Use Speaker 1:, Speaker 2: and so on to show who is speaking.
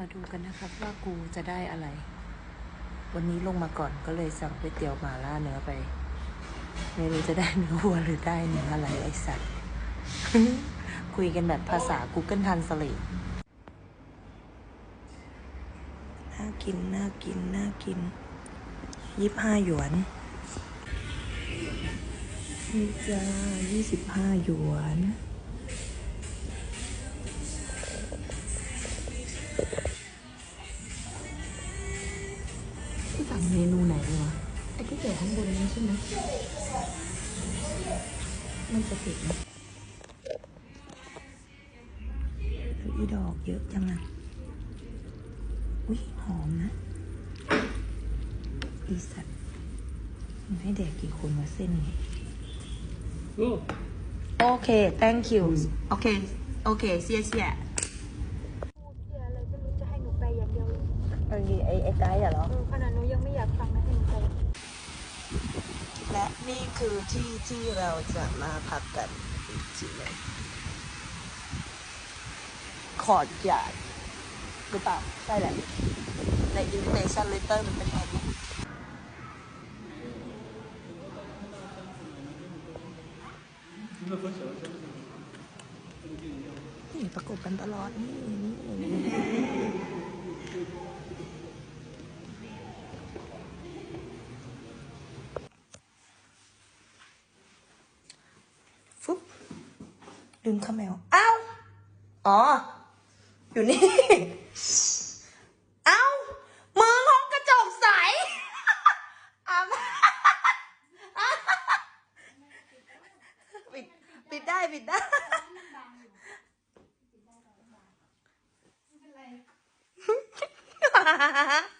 Speaker 1: มาดูกันนะครับว่ากูจะได้อะไร วันนี้ลงมาก่อนก็เลยสั่งก๋วยเตี๋ยวหมาล่าเนื้อไป ไม่รู้จะได้เนื้อวัวหรือได้เนื้ออะไรไอสัตว์ คุยกันแบบภาษา Google Translate น่ากิน น่ากิน น่ากินยี่ห้าหยวนนี่จ้ายี่สิบห้าหยวน เกี่ยวข้างบนนี้ใช่ไหมมันจะติดไหมอีดอกเยอะจังอะอุ้ยหอมนะ อีสัตว์มันให้แดกกี่คนวะเส้นนี้โอเค thank you โอเค โอเค เสียเสีย
Speaker 2: เสียเลยก็รู้จะให้หนูไปอย่างเดียวเลย
Speaker 1: ไอ้ไอ้ไอ้ไกด์เหรอ
Speaker 2: เออขนาดหนูยังไม่อยากฟังนะให้หนูไป
Speaker 1: และ นี่คือที่ที่เราจะมาพักกันอีกทีหนึงขอดใหยาดหรือเปล่าใช่แหละใน invitation letter มันเป็นแบบนี้นี่ประกบกันตลอดนี่นี่ฟึ ดึงขมแมวอ้าวอ๋อ อยู่นี่เอ้ามือของกระจกใสอะปิดปิดได้ปิดได้
Speaker 2: ไ